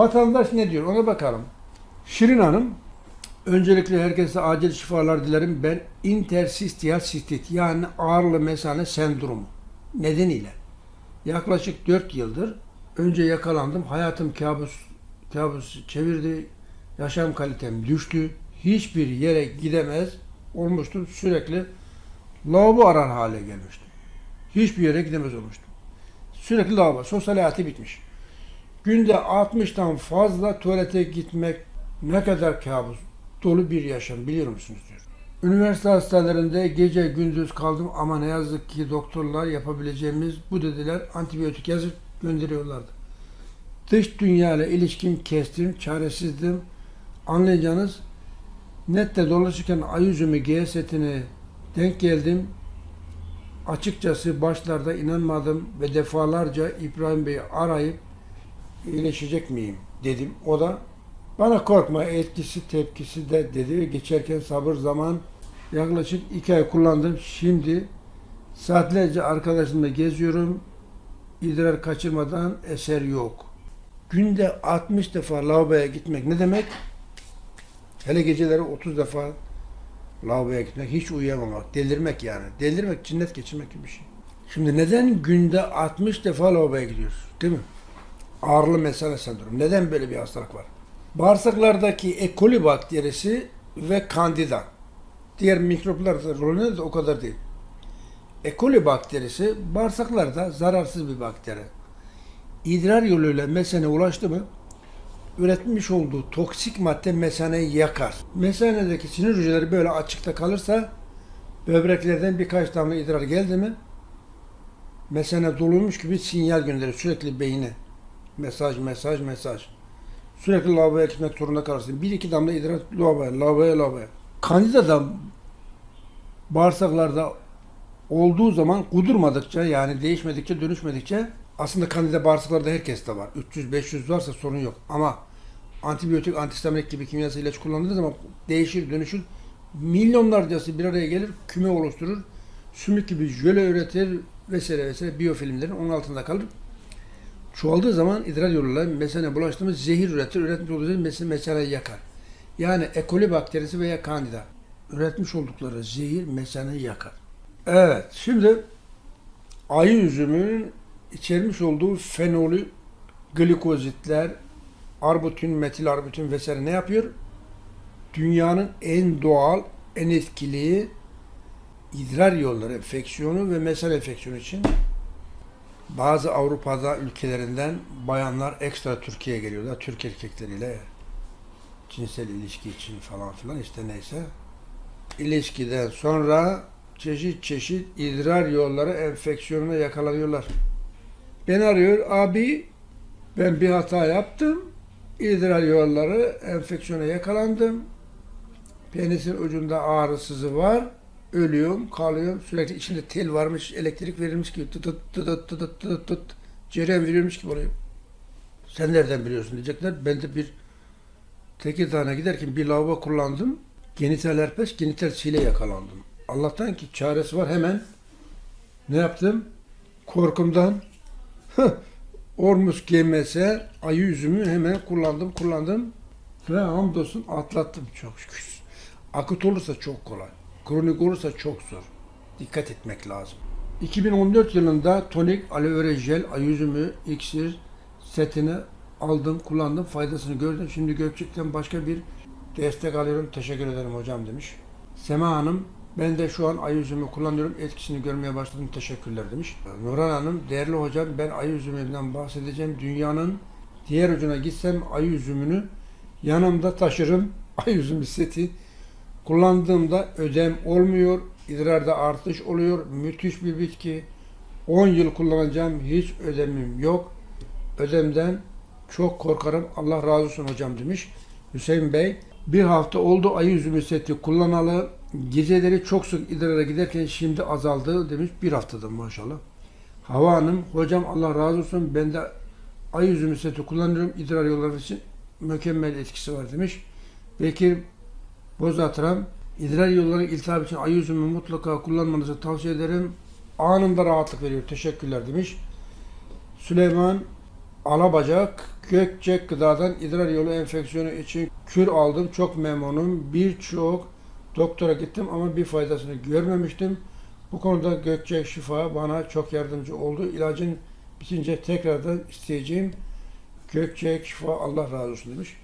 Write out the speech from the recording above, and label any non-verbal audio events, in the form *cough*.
Vatandaş ne diyor ona bakalım. Şirin Hanım, öncelikle herkese acil şifalar dilerim. Ben interstitial sistit yani ağırlı mesane sendromu nedeniyle yaklaşık 4 yıldır önce yakalandım. Hayatım kabus kabus çevirdi. Yaşam kalitem düştü. Hiçbir yere gidemez olmuştum. Sürekli lavabo arar hale gelmiştim. Hiçbir yere gidemez olmuştum. Sürekli lavabo. Sosyal hayatı bitmiş. Günde 60'tan fazla tuvalete gitmek ne kadar kabus dolu bir yaşam biliyor musunuz diyor. Üniversite hastanelerinde gece gündüz kaldım ama ne yazık ki doktorlar yapabileceğimiz bu dediler antibiyotik yazıp gönderiyorlardı. Dış dünya ile ilişkim kestim, çaresizdim. Anlayacağınız nette dolaşırken ay yüzümü G setine denk geldim. Açıkçası başlarda inanmadım ve defalarca İbrahim Bey'i arayıp iyileşecek miyim dedim. O da bana korkma etkisi tepkisi de dedi. Geçerken sabır zaman yaklaşık iki ay kullandım. Şimdi saatlerce arkadaşımla geziyorum. İdrar kaçırmadan eser yok. Günde 60 defa lavaboya gitmek ne demek? Hele geceleri 30 defa lavaboya gitmek, hiç uyuyamamak, delirmek yani. Delirmek, cinnet geçirmek gibi bir şey. Şimdi neden günde 60 defa lavaboya gidiyoruz? Değil mi? Ağırlı mesane sendromu. Neden böyle bir hastalık var? Bağırsaklardaki E. coli bakterisi ve kandida. Diğer mikroplar da rolü de o kadar değil. E. coli bakterisi bağırsaklarda zararsız bir bakteri. İdrar yoluyla mesene ulaştı mı üretmiş olduğu toksik madde mesaneyi yakar. Mesanedeki sinir hücreleri böyle açıkta kalırsa böbreklerden birkaç damla idrar geldi mi mesane doluymuş gibi sinyal gönderir sürekli beyine. Mesaj, mesaj, mesaj. Sürekli lavaboya gitmek zorunda kalırsın. Bir iki damla idrar lavaboya, lavaboya, lavaboya. Kandida da bağırsaklarda olduğu zaman kudurmadıkça yani değişmedikçe, dönüşmedikçe aslında kandida bağırsaklarda herkeste var. 300-500 varsa sorun yok. Ama antibiyotik, antihistaminik gibi kimyasal ilaç kullanıldığı zaman değişir, dönüşür. Milyonlarcası bir araya gelir, küme oluşturur. Sümük gibi jöle üretir vesaire vesaire biyofilmlerin onun altında kalır. Çoğaldığı zaman idrar yoluyla mesene bulaştığımız zehir üretir. Üretmiş olduğu mesaneyi yakar. Yani E. coli bakterisi veya kandida. Üretmiş oldukları zehir mesaneyi yakar. Evet, şimdi ayı üzümünün içermiş olduğu fenolü, glikozitler, arbutin, metil arbutin vesaire ne yapıyor? Dünyanın en doğal, en etkili idrar yolları enfeksiyonu ve mesel enfeksiyonu için bazı Avrupa'da ülkelerinden bayanlar ekstra Türkiye'ye geliyorlar. Türk erkekleriyle cinsel ilişki için falan filan işte neyse. İlişkiden sonra çeşit çeşit idrar yolları enfeksiyonuna yakalanıyorlar. Beni arıyor abi ben bir hata yaptım. İdrar yolları enfeksiyona yakalandım. Penisin ucunda ağrı sızı var. Ölüyorum, kalıyorum. Sürekli içinde tel varmış, elektrik verilmiş gibi tut tut tut tut tut tut tut cereyan verilmiş gibi oluyor. Sen nereden biliyorsun diyecekler. Ben de bir Tekirdağ'a giderken bir lavabo kullandım. Genital herpes, genital sile yakalandım. Allah'tan ki çaresi var hemen. Ne yaptım? Korkumdan Ormus GMS ayı üzümü hemen kullandım kullandım ve hamdolsun atlattım çok şükür. Akut olursa çok kolay. Kronik olursa çok zor. Dikkat etmek lazım. 2014 yılında tonik aloe vera jel ayı üzümü iksir setini aldım, kullandım, faydasını gördüm. Şimdi Gökçek'ten başka bir destek alıyorum. Teşekkür ederim hocam demiş. Sema Hanım ben de şu an ay kullanıyorum. Etkisini görmeye başladım. Teşekkürler demiş. Nurhan Hanım, değerli hocam ben ay üzümünden bahsedeceğim. Dünyanın diğer ucuna gitsem ay yanımda taşırım. *laughs* Ay seti kullandığımda ödem olmuyor. İdrarda artış oluyor. Müthiş bir bitki. 10 yıl kullanacağım. Hiç ödemim yok. Ödemden çok korkarım. Allah razı olsun hocam demiş. Hüseyin Bey bir hafta oldu ayı üzümü seti kullanalı. Geceleri çok sık idrara giderken şimdi azaldı demiş. Bir haftada maşallah. Hava Hanım, hocam Allah razı olsun ben de ay üzümü seti kullanıyorum. idrar yolları için mükemmel etkisi var demiş. Bekir Bozatıran, idrar yolları iltihap için ay üzümü mutlaka kullanmanızı tavsiye ederim. Anında rahatlık veriyor. Teşekkürler demiş. Süleyman Alabacak Gökçek gıdadan idrar yolu enfeksiyonu için kür aldım. Çok memnunum. Birçok doktora gittim ama bir faydasını görmemiştim. Bu konuda Gökçek Şifa bana çok yardımcı oldu. İlacın bitince tekrardan isteyeceğim. Gökçek Şifa Allah razı olsun demiş.